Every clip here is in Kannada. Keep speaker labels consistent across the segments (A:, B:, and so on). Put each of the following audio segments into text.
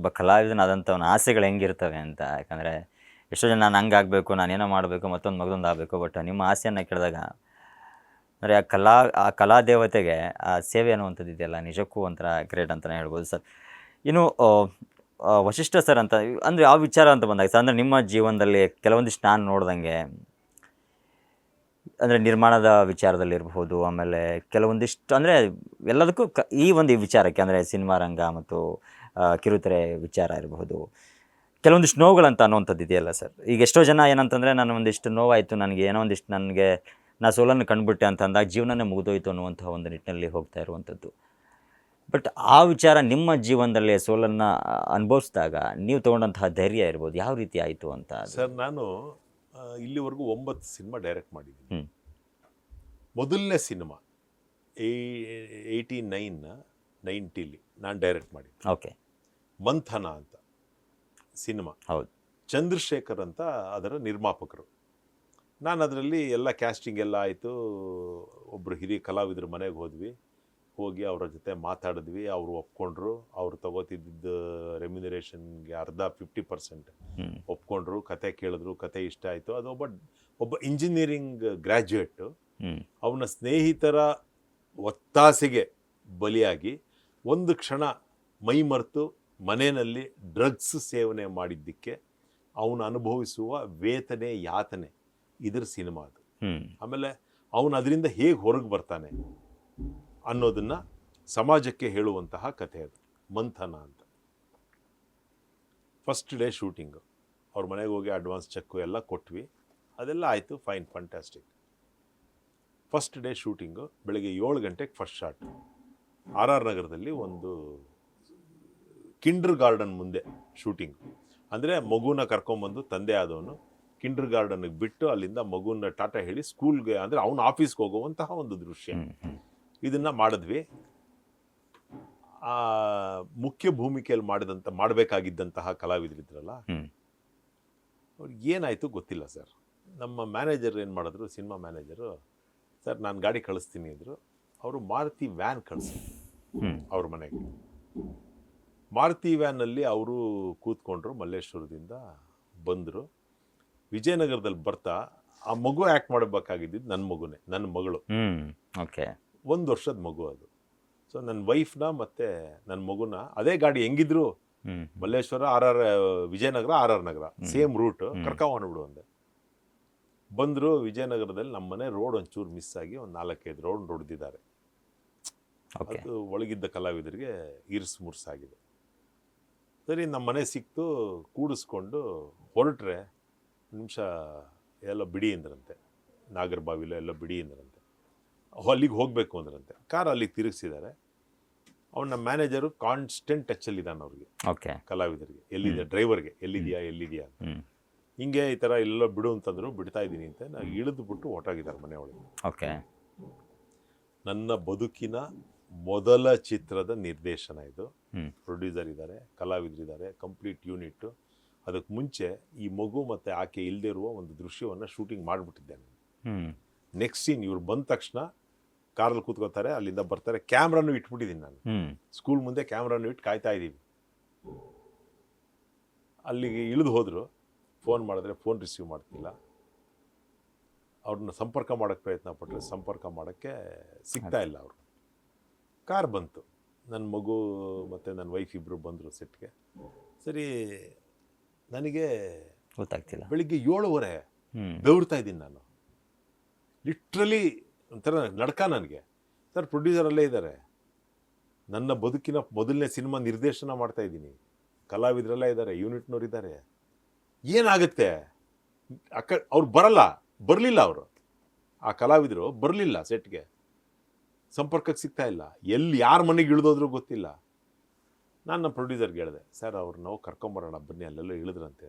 A: ಒಬ್ಬ ಕಲಾವಿದನಾದಂಥವನ ಆಸೆಗಳು ಹೆಂಗಿರ್ತವೆ ಅಂತ. ಯಾಕಂದರೆ ಎಷ್ಟೋ ಜನ ನಾನು ಹಂಗೆ ಆಗಬೇಕು ನಾನೇನೋ ಮಾಡಬೇಕು, ಮತ್ತೊಂದು ಮಗದೊಂದು ಆಗಬೇಕು, ಬಟ್ ನಿಮ್ಮ ಆಸೆಯನ್ನು ಕೇಳಿದಾಗ, ಅಂದರೆ ಆ ಕಲಾ ಆ ಕಲಾ ದೇವತೆಗೆ ಆ ಸೇವೆ ಅನ್ನುವಂಥದ್ದು ಇದೆಯಲ್ಲ, ನಿಜಕ್ಕೂ ಒಂಥರ ಗ್ರೇಟ್ ಅಂತಲೇ ಹೇಳ್ಬೋದು ಸರ್. ಇನ್ನು ವಶಿಷ್ಠ ಸರ್ ಅಂತ, ಅಂದರೆ ಯಾವ ವಿಚಾರ ಅಂತ ಬಂದಾಗ ಸರ್, ಅಂದರೆ ನಿಮ್ಮ ಜೀವನದಲ್ಲಿ ಕೆಲವೊಂದಿಷ್ಟು ನಾನು ನೋಡ್ದಂಗೆ, ಅಂದರೆ ನಿರ್ಮಾಣದ ವಿಚಾರದಲ್ಲಿರ್ಬೋದು ಆಮೇಲೆ ಕೆಲವೊಂದಿಷ್ಟು, ಅಂದರೆ ಎಲ್ಲದಕ್ಕೂ ಈ ಒಂದು ವಿಚಾರಕ್ಕೆ, ಅಂದರೆ ಸಿನಿಮಾ ರಂಗ ಮತ್ತು ಕಿರುತೆರೆ ವಿಚಾರ ಇರಬಹುದು. ಕೆಲವೊಂದಿಷ್ಟು ನೋವುಗಳಂತ ಅನ್ನೋವಂಥದ್ದು ಇದೆಯಲ್ಲ ಸರ್? ಈಗ ಎಷ್ಟೋ ಜನ ಏನಂತಂದರೆ ನಾನು ಒಂದಿಷ್ಟು ನೋವಾಯಿತು ನನಗೆ ಏನೋ ಒಂದಿಷ್ಟು ನನಗೆ ನಾ ಸೋಲನ್ನು ಕಂಡುಬಿಟ್ಟೆ ಅಂತ ಅಂದಾಗ ಜೀವನನೇ ಮುಗಿದೋಯ್ತು ಅನ್ನುವಂಥ ಒಂದು ನಿಟ್ಟಿನಲ್ಲಿ ಹೋಗ್ತಾ ಇರುವಂಥದ್ದು. ಬಟ್ ಆ ವಿಚಾರ ನಿಮ್ಮ ಜೀವನದಲ್ಲಿ ಸೋಲನ್ನು ಅನುಭವಿಸಿದಾಗ ನೀವು ತೊಗೊಂಡಂತಹ ಧೈರ್ಯ ಇರ್ಬೋದು ಯಾವ ರೀತಿ ಆಯಿತು ಅಂತ
B: ಸರ್ ನಾನು ಇಲ್ಲಿವರೆಗೂ ಒಂಬತ್ತು ಸಿನಿಮಾ ಡೈರೆಕ್ಟ್ ಮಾಡಿದ್ದೀನಿ. ಮೊದಲನೇ ಸಿನಿಮಾ ಏಯ್ಟಿ ನೈನ್ ನೈಂಟಿಲಿ ನಾನು ಡೈರೆಕ್ಟ್ ಮಾಡಿ
A: ಓಕೆ.
B: ಮಂಥನ ಅಂತ ಸಿನಿಮಾ.
A: ಹೌದು.
B: ಚಂದ್ರಶೇಖರ್ ಅಂತ ಅದರ ನಿರ್ಮಾಪಕರು. ನಾನು ಅದರಲ್ಲಿ ಎಲ್ಲ ಕ್ಯಾಸ್ಟಿಂಗ್ ಎಲ್ಲ ಆಯಿತು. ಒಬ್ಬರು ಹಿರಿಯ ಕಲಾವಿದ್ರ ಮನೆಗೆ ಹೋದ್ವಿ. ಹೋಗಿ ಅವರ ಜೊತೆ ಮಾತಾಡಿದ್ವಿ. ಅವರು ಒಪ್ಕೊಂಡ್ರು. ಅವ್ರು ತಗೋತಿದ್ದ ರೆಮ್ಯುನರೇಷನ್ಗೆ ಅರ್ಧ ಫಿಫ್ಟಿ ಪರ್ಸೆಂಟ್ ಒಪ್ಕೊಂಡ್ರು. ಕತೆ ಕೇಳಿದ್ರು. ಕತೆ ಇಷ್ಟ ಆಯಿತು. ಅದು ಒಬ್ಬ ಒಬ್ಬ ಇಂಜಿನಿಯರಿಂಗ್ ಗ್ರ್ಯಾಜುಯೇಟು ಅವನ ಸ್ನೇಹಿತರ ಒತ್ತಾಸೆಗೆ ಬಲಿಯಾಗಿ ಒಂದು ಕ್ಷಣ ಮೈಮರೆತು ಮನೆಯಲ್ಲಿ ಡ್ರಗ್ಸ್ ಸೇವನೆ ಮಾಡಿದ್ದಕ್ಕೆ ಅವನು ಅನುಭವಿಸುವ ವೇತನೆ ಯಾತನೆ ಇದ್ರ ಸಿನಿಮಾ ಅದು. ಆಮೇಲೆ ಅವನು ಅದರಿಂದ ಹೇಗೆ ಹೊರಗೆ ಬರ್ತಾನೆ ಅನ್ನೋದನ್ನು ಸಮಾಜಕ್ಕೆ ಹೇಳುವಂತಹ ಕಥೆ ಅದು ಮಂಥನ ಅಂತ. ಫಸ್ಟ್ ಡೇ ಶೂಟಿಂಗು ಅವ್ರ ಮನೆಗೆ ಹೋಗಿ ಅಡ್ವಾನ್ಸ್ ಚೆಕ್ಕು ಎಲ್ಲ ಕೊಟ್ವಿ ಅದೆಲ್ಲ ಆಯಿತು fine fantastic first day shooting ಬೆಳಗ್ಗೆ ಏಳು ಗಂಟೆಗೆ ಫಸ್ಟ್ ಶಾಟ್ ಆರ್ ಆರ್ ನಗರದಲ್ಲಿ ಒಂದು ಕಿಂಡರ್ ಗಾರ್ಡನ್ ಮುಂದೆ ಶೂಟಿಂಗ್. ಅಂದರೆ ಮಗುನ ಕರ್ಕೊಂಬಂದು ತಂದೆ ಆದವನು ಕಿಂಡರ್ ಗಾರ್ಡನ್ಗೆ ಬಿಟ್ಟು ಅಲ್ಲಿಂದ ಮಗುನ ಟಾಟಾ ಹೇಳಿ ಸ್ಕೂಲ್ಗೆ ಅಂದರೆ ಅವನ ಆಫೀಸ್ಗೆ ಹೋಗುವಂತಹ ಒಂದು ದೃಶ್ಯ. ಇದನ್ನ ಮಾಡಿದ್ವಿ. ಆ ಮುಖ್ಯ ಭೂಮಿಕೆಯಲ್ಲಿ ಮಾಡಿದಂಥ ಮಾಡಬೇಕಾಗಿದ್ದಂತಹ ಕಲಾವಿದರಿದ್ರಲ್ಲ. ಅವ್ರಿಗೆ ಏನಾಯಿತು ಗೊತ್ತಿಲ್ಲ ಸರ್. ನಮ್ಮ ಮ್ಯಾನೇಜರ್ ಏನು ಮಾಡಿದ್ರು ಸಿನಿಮಾ ಮ್ಯಾನೇಜರು ಸರ್ ನಾನು ಗಾಡಿ ಕಳಿಸ್ತೀನಿ ಅಂದರು. ಅವರು ಮಾರುತಿ ವ್ಯಾನ್ ಕಳಿಸಿದ್ರು. ಅವ್ರ ಮನೆಗೆ. ಮಾರುತಿ ವ್ಯಾನಲ್ಲಿ ಅವರು ಕೂತ್ಕೊಂಡ್ರು ಮಲ್ಲೇಶ್ವರದಿಂದ ಬಂದರು. ವಿಜಯನಗರದಲ್ಲಿ ಬರ್ತಾ ಆ ಮಗು ಆ್ಯಕ್ಟ್ ಮಾಡಬೇಕಾಗಿದ್ದು ನನ್ನ ಮಗುನೇ ನನ್ನ ಮಗಳು.
A: ಓಕೆ
B: ಒಂದು ವರ್ಷದ ಮಗು ಅದು. ಸೊ ನನ್ನ ವೈಫ್ನ ಮತ್ತು ನನ್ನ ಮಗುನ ಅದೇ ಗಾಡಿ ಹೆಂಗಿದ್ರು? Malleshwara R R Vijayanagara R R Nagar. Same route. ಕರ್ಕೊಂಡ್ಬಿಡು ಅಂದೆ. ಬಂದರು ವಿಜಯನಗರದಲ್ಲಿ ನಮ್ಮ ಮನೆ ರೋಡ್ ಒಂಚೂರು ಮಿಸ್ ಆಗಿ ಒಂದು ನಾಲ್ಕೈದು ರೋಡ್ ಹೊಡೆದಿದ್ದಾರೆ
A: ಓಕೆ
B: ಅದು ಒಳಗಿದ್ದ ಕಲಾವಿದರಿಗೆ ಇರ್ಸ್ ಮುರ್ಸಾಗಿದೆ ಸರಿ ನಮ್ಮ ಮನೆ ಸಿಕ್ತು ಕೂಡಿಸ್ಕೊಂಡು ಹೊರಟ್ರೆ ನಿಮಿಷ ಎಲ್ಲ ಬಿಡಿ ಅಂದ್ರಂತೆ. ನಾಗರಬಾವಿಲ ಎಲ್ಲ ಬಿಡಿ ಅಂದ್ರಂತೆ. ಅಲ್ಲಿಗೆ ಹೋಗಬೇಕು ಅಂದ್ರಂತೆ. ಕಾರ್ ಅಲ್ಲಿಗೆ ತಿರುಗಿಸಿದ್ದಾರೆ. ಅವನ ಮ್ಯಾನೇಜರು ಕಾನ್ಸ್ಟೆಂಟ್ ಟಚ್ಚಲ್ಲಿದ್ದಾನೆ ಅವ್ರಿಗೆ.
A: ಓಕೆ.
B: ಕಲಾವಿದರಿಗೆ. ಎಲ್ಲಿದೆ ಡ್ರೈವರ್ಗೆ. ಎಲ್ಲಿದೆಯಾ? ಎಲ್ಲಿದೆಯಾ ಅಂತ. ಹಿಂಗೆ ಈ ಥರ ಎಲ್ಲ ಬಿಡು ಅಂತಂದ್ರು ಬಿಡ್ತಾ ಇದ್ದೀನಿ ಅಂತ ನಾವು ಇಳಿದು ಬಿಟ್ಟು ಹೊರಟಾಗಿದ್ದಾರೆ ಮನೆಯೊಳಗೆ.
A: ಓಕೆ.
B: ನನ್ನ ಬದುಕಿನ ಮೊದಲ ಚಿತ್ರದ ನಿರ್ದೇಶನ ಇದು. ಪ್ರೊಡ್ಯೂಸರ್ ಇದ್ದಾರೆ ಕಲಾವಿದರಿದ್ದಾರೆ ಕಂಪ್ಲೀಟ್ ಯೂನಿಟ್ ಅದಕ್ಕೆ ಮುಂಚೆ ಈ ಮಗು ಮತ್ತು ಆಕೆ ಇಲ್ಲದೆ ಇರುವ ಒಂದು ದೃಶ್ಯವನ್ನು ಶೂಟಿಂಗ್ ಮಾಡಿಬಿಟ್ಟಿದ್ದೇನೆ
A: ನಾನು.
B: ನೆಕ್ಸ್ಟ್ ಸೀನ್ ಇವ್ರು ಬಂದ ತಕ್ಷಣ ಕಾರಲ್ಲಿ ಕೂತ್ಕೋತಾರೆ ಅಲ್ಲಿಂದ ಬರ್ತಾರೆ. ಕ್ಯಾಮ್ರಾನು ಇಟ್ಬಿಟ್ಟಿದ್ದೀನಿ ನಾನು. ಸ್ಕೂಲ್ ಮುಂದೆ ಕ್ಯಾಮ್ರಾನು ಇಟ್ಟು ಕಾಯ್ತಾ ಇದ್ದೀವಿ. ಅಲ್ಲಿಗೆ ಇಳಿದು ಹೋದರು. ಫೋನ್ ಮಾಡಿದ್ರೆ ಫೋನ್ ರಿಸೀವ್ ಮಾಡ್ತಿಲ್ಲ. ಅವ್ರನ್ನ ಸಂಪರ್ಕ ಮಾಡೋಕ್ಕೆ ಪ್ರಯತ್ನ ಪಟ್ಟರೆ ಸಂಪರ್ಕ ಮಾಡೋಕ್ಕೆ ಸಿಗ್ತಾ ಇಲ್ಲ ಅವರು. ಕಾರ್ ಬಂತು. ನನ್ನ ಮಗು ಮತ್ತು ನನ್ನ ವೈಫ್ ಇಬ್ಬರು ಬಂದರು ಸೆಟ್ಗೆ ಸರಿ ನನಗೆ
A: ಗೊತ್ತಾಗ್ತಿಲ್ಲ.
B: ಬೆಳಿಗ್ಗೆ ಏಳುವರೆ ಬೆವ್ರ್ತಾ ಇದ್ದೀನಿ ನಾನು. ಲಿಟ್ರಲಿ ಒಂಥರ ನಡ್ಕ ನನಗೆ. ಸರ್ ಪ್ರೊಡ್ಯೂಸರಲ್ಲೇ ಇದ್ದಾರೆ. ನನ್ನ ಬದುಕಿನ ಮೊದಲನೇ ಸಿನಿಮಾ ನಿರ್ದೇಶನ ಮಾಡ್ತಾ ಇದ್ದೀನಿ. ಕಲಾವಿದರೆಲ್ಲ ಇದ್ದಾರೆ ಯೂನಿಟ್ನವ್ರು ಇದ್ದಾರೆ. ಏನಾಗುತ್ತೆ? ಅಕ್ಕ ಅವ್ರು ಬರಲ್ಲ ಬರಲಿಲ್ಲ ಅವರು. ಆ ಕಲಾವಿದರು ಬರಲಿಲ್ಲ ಸೆಟ್ಗೆ ಸಂಪರ್ಕಕ್ಕೆ ಸಿಗ್ತಾ ಇಲ್ಲ ಎಲ್ಲಿ ಯಾರ ಮನೆಗೆ ಇಳಿದೋದ್ರೂ ಗೊತ್ತಿಲ್ಲ. ನಾನು ನಮ್ಮ ಪ್ರೊಡ್ಯೂಸರ್ಗೆ ಹೇಳಿದೆ ಸರ್ ಅವ್ರು ನಾವು ಕರ್ಕೊಂಬರೋಣ ಬನ್ನಿ ಅಲ್ಲೆಲ್ಲೋ ಇಳಿದ್ರಂತೆ.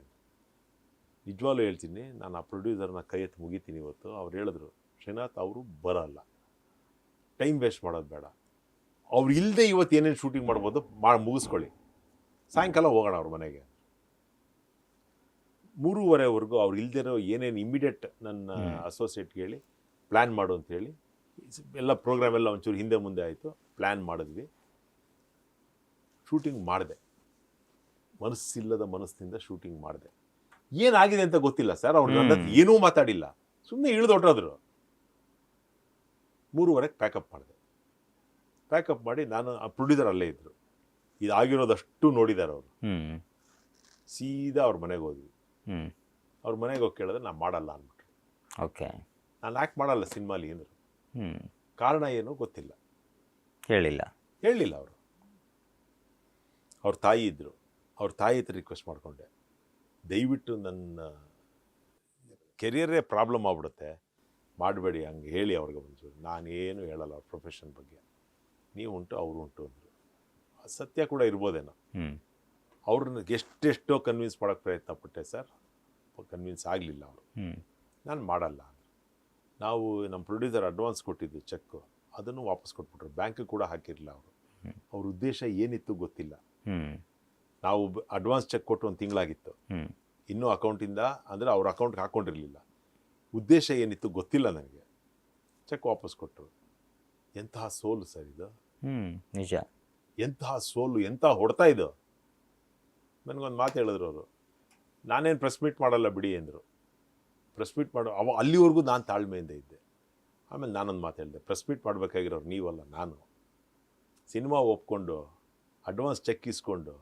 B: ನಿಜವಾಗ್ಲೂ ಹೇಳ್ತೀನಿ ನಾನು ಆ ಪ್ರೊಡ್ಯೂಸರ್ನ ಕೈ ಎತ್ತಿ ಮುಗಿತೀನಿ ಇವತ್ತು. ಅವ್ರು ಹೇಳಿದ್ರು ಶ್ರೀನಾಥ್ ಅವರು ಬರಲ್ಲ. ಟೈಮ್ ವೇಸ್ಟ್ ಮಾಡೋದು ಬೇಡ. ಅವ್ರು ಇಲ್ಲದೆ ಇವತ್ತು ಏನೇನು ಶೂಟಿಂಗ್ ಮಾಡ್ಬೋದು ಮಾ ಮುಗಿಸ್ಕೊಳ್ಳಿ. ಸಾಯಂಕಾಲ ಹೋಗೋಣ ಅವ್ರ ಮನೆಗೆ. ಮೂರುವರೆವರೆಗೂ ಅವ್ರು ಇಲ್ದಿರೋ ಏನೇನು ಇಮಿಡಿಯೇಟ್ ನನ್ನ. ಅಸೋಸಿಯೇಟ್ಗೆ ಹೇಳಿ ಪ್ಲ್ಯಾನ್ ಮಾಡು ಅಂತ ಹೇಳಿ ಎಲ್ಲ ಪ್ರೋಗ್ರಾಮ್ ಎಲ್ಲ ಒಂಚೂರು ಹಿಂದೆ ಮುಂದೆ ಆಯಿತು. ಪ್ಲ್ಯಾನ್ ಮಾಡಿದ್ವಿ. ಶೂಟಿಂಗ್ ಮಾಡಿದೆ. ಮನಸ್ಸಿಲ್ಲದ ಮನಸ್ಸಿನಿಂದ ಶೂಟಿಂಗ್ ಮಾಡಿದೆ. ಏನಾಗಿದೆ ಅಂತ ಗೊತ್ತಿಲ್ಲ ಸರ್. ಅವ್ರು ನನ್ನ. ಏನೂ ಮಾತಾಡಿಲ್ಲ. ಸುಮ್ಮನೆ ಇಳಿದು ಹೊಟ್ಟೋದ್ರು ಮೂರುವರೆಗೆ ಪ್ಯಾಕಪ್ ಮಾಡಿದೆ. ಪ್ಯಾಕಪ್ ಮಾಡಿ ನಾನು ಆ ಪ್ರೊಡ್ಯೂಸರ್ ಅಲ್ಲೇ ಇದ್ದರು ಇದಾಗಿರೋದಷ್ಟು ನೋಡಿದ್ದಾರೆ ಅವರು. ಸೀದಾ ಅವ್ರ ಮನೆಗೆ ಹೋದ್ವಿ.
A: ಹ್ಮ್.
B: ಅವ್ರ ಮನೆಗೆ ಹೋಗಿ ಕೇಳಿದ್ರೆ ನಾನು ಮಾಡಲ್ಲ ಅಂದ್ಬಿಟ್ರು.
A: ಓಕೆ.
B: ನಾನು ಯಾಕೆ ಮಾಡಲ್ಲ ಸಿನಿಮಾಲಿ ಅಂದರು. ಕಾರಣ ಏನು ಗೊತ್ತಿಲ್ಲ.
A: ಹೇಳಿಲ್ಲ.
B: ಹೇಳಿಲ್ಲ ಅವರು. ಅವ್ರ ತಾಯಿ ಇದ್ದರು ಅವ್ರ ತಾಯಿ ಹತ್ರ ರಿಕ್ವೆಸ್ಟ್ ಮಾಡಿಕೊಂಡೆ. ದಯವಿಟ್ಟು ನನ್ನ ಕೆರಿಯರೇ ಪ್ರಾಬ್ಲಮ್ ಆಗ್ಬಿಡುತ್ತೆ. ಮಾಡಬೇಡಿ ಹಂಗೆ ಹೇಳಿ ಅವ್ರಿಗೆ ಒಂಚೂರು. ನಾನೇನು ಹೇಳಲ್ಲ ಅವ್ರ ಪ್ರೊಫೆಷನ್ ಬಗ್ಗೆ. ನೀವು ಉಂಟು ಅವರು ಉಂಟು ಅಂದರು. ಸತ್ಯ ಕೂಡ ಇರ್ಬೋದೇನೋ. ಅವ್ರನ್ನ ಎಷ್ಟೆಷ್ಟೋ ಕನ್ವಿನ್ಸ್ ಮಾಡೋಕ್ಕೆ ಪ್ರಯತ್ನ ಪಟ್ಟೆ ಸರ್. ಕನ್ವಿನ್ಸ್ ಆಗಲಿಲ್ಲ ಅವರು. ನಾನು ಮಾಡಲ್ಲ. ನಾವು ನಮ್ಮ ಪ್ರೊಡ್ಯೂಸರ್ ಅಡ್ವಾನ್ಸ್ ಕೊಟ್ಟಿದ್ದು ಚೆಕ್ ಅದನ್ನು ವಾಪಸ್ ಕೊಟ್ಬಿಟ್ರು. ಬ್ಯಾಂಕ್ ಕೂಡ ಹಾಕಿರಲಿಲ್ಲ ಅವರು. ಅವ್ರ ಉದ್ದೇಶ ಏನಿತ್ತು ಗೊತ್ತಿಲ್ಲ. ನಾವು ಅಡ್ವಾನ್ಸ್ ಚೆಕ್ ಕೊಟ್ಟು ಒಂದು ತಿಂಗಳಾಗಿತ್ತು. ಇನ್ನೂ ಅಕೌಂಟಿಂದ ಅಂದರೆ ಅವ್ರ ಅಕೌಂಟ್ಗೆ ಹಾಕೊಂಡಿರಲಿಲ್ಲ. ಉದ್ದೇಶ ಏನಿತ್ತು ಗೊತ್ತಿಲ್ಲ ನನಗೆ. ಚೆಕ್ ವಾಪಸ್ ಕೊಟ್ಟರು ಎಂತಹ ಸೋಲು ಸರ್ ಇದು?
A: ನಿಜ.
B: ಎಂತಹ ಸೋಲು ಎಂಥ ಹೊಡ್ತಾ ಇದು? ನನಗೊಂದು ಮಾತು ಹೇಳಿದ್ರು ಅವರು. ನಾನೇನು ಪ್ರೆಸ್ ಮೀಟ್ ಮಾಡಲ್ಲ ಬಿಡಿ ಅಂದರು ಪ್ರೆಸ್ ಮೀಟ್ ಮಾಡೋ ಅವ ಅಲ್ಲಿವರೆಗೂ ನಾನು ತಾಳ್ಮೆಯಿಂದ ಇದ್ದೆ. ಆಮೇಲೆ ನಾನೊಂದು ಮಾತು ಹೇಳಿದೆ ಪ್ರೆಸ್ ಮೀಟ್ ಮಾಡಬೇಕಾಗಿರೋರು ನೀವಲ್ಲ ನಾನು. ಸಿನಿಮಾ ಒಪ್ಕೊಂಡು ಅಡ್ವಾನ್ಸ್ ಚೆಕ್ ಇಸ್ಕೊಂಡು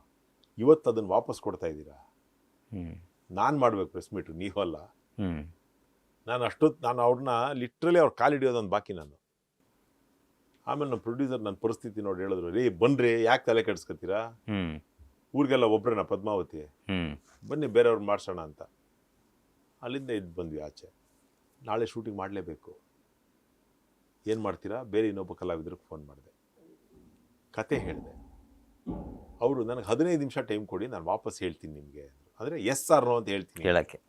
B: ಇವತ್ತು ಅದನ್ನು ವಾಪಸ್ ಕೊಡ್ತಾ ಇದ್ದೀರಾ? ನಾನು ಮಾಡಬೇಕು ಪ್ರೆಸ್ ಮೀಟು ನೀವಲ್ಲ.
A: ಹ್ಞೂ
B: ನಾನು ಅಷ್ಟೊತ್ತು ನಾನು ಅವ್ರನ್ನ ಲಿಟ್ರಲಿ ಅವ್ರ ಕಾಲಿಡಿಯೋದೊಂದು ಬಾಕಿ ನಾನು. ಆಮೇಲೆ ನಮ್ಮ ಪ್ರೊಡ್ಯೂಸರ್ ನನ್ನ ಪರಿಸ್ಥಿತಿ ನೋಡಿ ಹೇಳಿದ್ರು ರೀ ಬನ್ರಿ ಯಾಕೆ ತಲೆ ಕೆಡಿಸ್ಕೊತೀರಾ
A: ಹ್ಞೂ
B: ಊರಿಗೆಲ್ಲ ಒಬ್ರೇನ ಪದ್ಮಾವತಿ? ಬನ್ನಿ ಬೇರೆಯವ್ರು ಮಾಡ್ಸೋಣ ಅಂತ. ಅಲ್ಲಿಂದ ಇದ್ದು ಬಂದ್ವಿ ಆಚೆ. ನಾಳೆ ಶೂಟಿಂಗ್ ಮಾಡಲೇಬೇಕು. ಏನು ಮಾಡ್ತೀರಾ? ಬೇರೆ ಇನ್ನೊಬ್ಬ ಕಲಾವಿದ್ರಿಗೆ ಫೋನ್ ಮಾಡಿದೆ. ಕತೆ ಹೇಳಿದೆ. ಅವರು ನನಗೆ ಹದಿನೈದು ನಿಮಿಷ ಟೈಮ್ ಕೊಡಿ ನಾನು ವಾಪಸ್ ಹೇಳ್ತೀನಿ ನಿಮಗೆ ಅಂದರೆ. ಎಸ್ ಆರ್ ನೋ ಅಂತ ಹೇಳ್ತೀನಿ.
A: ಹೇಳೋಕ್ಕೆ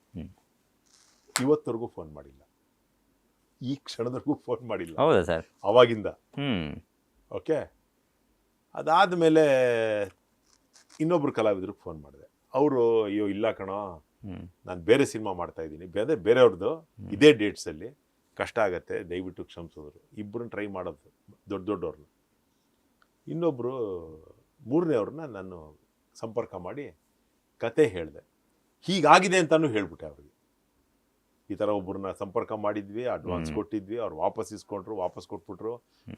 B: ಇವತ್ತವರೆಗೂ ಫೋನ್ ಮಾಡಿಲ್ಲ. ಈ ಕ್ಷಣದವರೆಗೂ ಫೋನ್ ಮಾಡಿಲ್ಲ.
A: ಹೌದಾ ಸರ್
B: ಅವಾಗಿಂದ.
A: ಓಕೆ
B: ಓಕೆ ಅದಾದಮೇಲೆ ಇನ್ನೊಬ್ಬರು ಕಲಾವಿದ್ರಿಗೆ ಫೋನ್ ಮಾಡಿದೆ. ಅವರು ಅಯ್ಯೋ ಇಲ್ಲ ಕಣೋ. ನಾನು ಬೇರೆ ಸಿನಿಮಾ ಮಾಡ್ತಾ ಇದ್ದೀನಿ. ಬೇರೆ ಬೇರೆಯವ್ರದ್ದು ಇದೇ ಡೇಟ್ಸಲ್ಲಿ ಕಷ್ಟ ಆಗತ್ತೆ ದಯವಿಟ್ಟು ಕ್ಷಮಿಸಿದ್ರು. ಇಬ್ಬರನ್ನ ಟ್ರೈ ಮಾಡೋದು ದೊಡ್ಡ ದೊಡ್ಡವ್ರನ್ನ ಇನ್ನೊಬ್ಬರು ಮೂರನೇವ್ರನ್ನ ನಾನು ಸಂಪರ್ಕ ಮಾಡಿ ಕತೆ ಹೇಳಿದೆ. ಹೀಗಾಗಿದೆ ಅಂತಲೂ ಹೇಳ್ಬಿಟ್ಟೆ ಅವ್ರಿಗೆ. ಈ ಥರ ಒಬ್ಬರನ್ನ ಸಂಪರ್ಕ ಮಾಡಿದ್ವಿ ಅಡ್ವಾನ್ಸ್ ಕೊಟ್ಟಿದ್ವಿ ಅವ್ರು ವಾಪಸ್ ಇಸ್ಕೊಂಡ್ರು ವಾಪಸ್ ಕೊಟ್ಬಿಟ್ರು.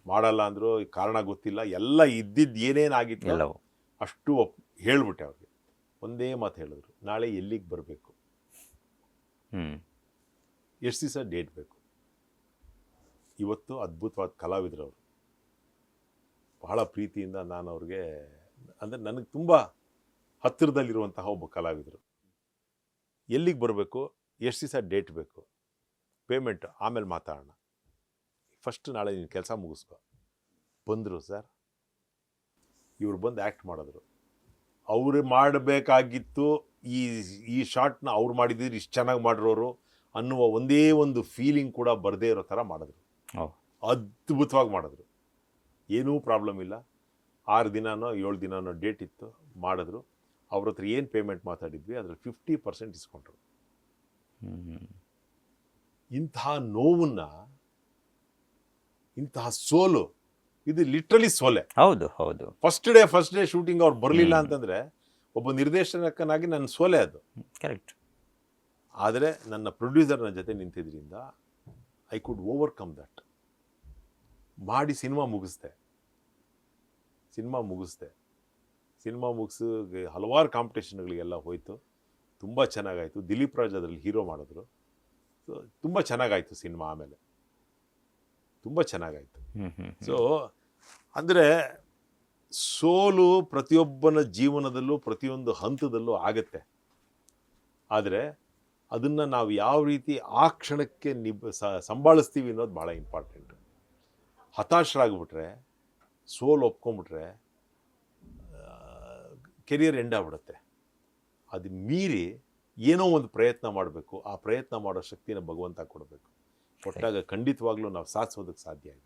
B: ಮಾಡಲ್ಲ ಅಂದರು ಕಾರಣ ಗೊತ್ತಿಲ್ಲ. ಎಲ್ಲ ಇದ್ದಿದ್ದು ಏನೇನಾಗಿತ್ತು ಅಷ್ಟು ಒಪ್ ಹೇಳ್ಬಿಟ್ಟೆ ಅವ್ರಿಗೆ. ಒಂದೇ ಮಾತು ಹೇಳಿದ್ರು ನಾಳೆ ಎಲ್ಲಿಗೆ ಬರಬೇಕು? ಎಷ್ಟು ದಿವಸ ಡೇಟ್ ಬೇಕು? ಇವತ್ತು ಅದ್ಭುತವಾದ ಕಲಾವಿದ್ರು ಅವರು ಬಹಳ ಪ್ರೀತಿಯಿಂದ ನಾನು ಅವ್ರಿಗೆ ಅಂದರೆ ನನಗೆ ತುಂಬ ಹತ್ತಿರದಲ್ಲಿರುವಂತಹ ಒಬ್ಬ ಕಲಾವಿದರು. ಎಲ್ಲಿಗೆ ಬರಬೇಕು ಎಷ್ಟು ದಿವಸ ಡೇಟ್ ಬೇಕು? ಪೇಮೆಂಟ್ ಆಮೇಲೆ ಮಾತಾಡೋಣ. ಫಸ್ಟ್ ನಾಳೆ ನೀನು ಕೆಲಸ ಮುಗಿಸ್ಕೊ. ಬಂದರು ಸರ್. ಇವ್ರು ಬಂದು ಆ್ಯಕ್ಟ್ ಮಾಡಿದ್ರು. ಅವರು ಮಾಡಬೇಕಾಗಿತ್ತು ಈ ಈ ಶಾರ್ಟ್ನ ಅವ್ರು ಮಾಡಿದ್ರು ಇಷ್ಟು ಚೆನ್ನಾಗಿ ಮಾಡಿರೋರು ಅನ್ನುವ ಒಂದೇ ಒಂದು ಫೀಲಿಂಗ್ ಕೂಡ ಬರದೇ ಇರೋ ಥರ ಮಾಡಿದ್ರು. ಅದ್ಭುತವಾಗಿ ಮಾಡಿದ್ರು. ಏನೂ ಪ್ರಾಬ್ಲಮ್ ಇಲ್ಲ. ಆರು ದಿನನೋ ಏಳು ದಿನನೋ ಡೇಟ್ ಇತ್ತು ಮಾಡಿದ್ರು. ಅವ್ರ ಹತ್ರ ಏನು ಪೇಮೆಂಟ್ ಮಾತಾಡಿದ್ವಿ ಅದರಲ್ಲಿ ಫಿಫ್ಟಿ ಪರ್ಸೆಂಟ್ ಇಸ್ಕೊಂಡ್ರು. ಇಂತಹ ನೋವನ್ನು ಇಂತಹ ಸೋಲು ಇದು ಲಿಟ್ರಲಿ ಸೋಲೆ.
A: ಹೌದು ಹೌದು.
B: First day first day shooting ಅವ್ರು ಬರಲಿಲ್ಲ. ಅಂತಂದ್ರೆ ಒಬ್ಬ ನಿರ್ದೇಶನಕನಾಗಿ ನನ್ನ ಸೋಲೆ ಅದು.
A: ಕರೆಕ್ಟ್
B: ಆದರೆ ನನ್ನ ಪ್ರೊಡ್ಯೂಸರ್ನ ಜೊತೆ ನಿಂತಿದ್ರಿಂದ ಐ ಕುಡ್ ಓವರ್ಕಮ್ ದಟ್ ಮಾಡಿ ಸಿನಿಮಾ ಮುಗಿಸ್ದೆ. ಸಿನಿಮಾ ಮುಗಿಸ್ದೆ. ಸಿನಿಮಾ ಮುಗಿಸ್ ಹಲವಾರು ಕಾಂಪಿಟೇಷನ್ಗಳಿಗೆಲ್ಲ ಹೋಯ್ತು. ತುಂಬ ಚೆನ್ನಾಗಾಯಿತು. ದಿಲೀಪ್ ರಾಜ್ ಅದರಲ್ಲಿ ಹೀರೋ ಮಾಡಿದ್ರು. ಸೊ ತುಂಬ ಚೆನ್ನಾಗಾಯಿತು ಸಿನಿಮಾ ಆಮೇಲೆ. ತುಂಬ ಚೆನ್ನಾಗಾಯಿತು. ಸೊ ಅಂದರೆ ಸೋಲು ಪ್ರತಿಯೊಬ್ಬನ ಜೀವನದಲ್ಲೂ ಪ್ರತಿಯೊಂದು ಹಂತದಲ್ಲೂ ಆಗತ್ತೆ. ಆದರೆ ಅದನ್ನು ನಾವು ಯಾವ ರೀತಿ ಆ ಕ್ಷಣಕ್ಕೆ ನಿಬ್ ಸಂಭಾಳಿಸ್ತೀವಿ ಅನ್ನೋದು ಭಾಳ ಇಂಪಾರ್ಟೆಂಟ್ ಹತಾಶರಾಗ್ಬಿಟ್ರೆ ಸೋಲು ಒಪ್ಕೊಂಡ್ಬಿಟ್ರೆ ಕೆರಿಯರ್ ಎಂಡ್ ಆಗ್ಬಿಡುತ್ತೆ. ಅದು ಮೀರಿ ಏನೋ ಒಂದು ಪ್ರಯತ್ನ ಮಾಡಬೇಕು. ಆ ಪ್ರಯತ್ನ ಮಾಡೋ ಶಕ್ತಿನ ಭಗವಂತ ಕೊಡಬೇಕು. ಕೊಟ್ಟಾಗ ಖಂಡಿತವಾಗ್ಲೂ ನಾವು ಸಾಧಿಸೋದಕ್ಕೆ ಸಾಧ್ಯ ಇದೆ.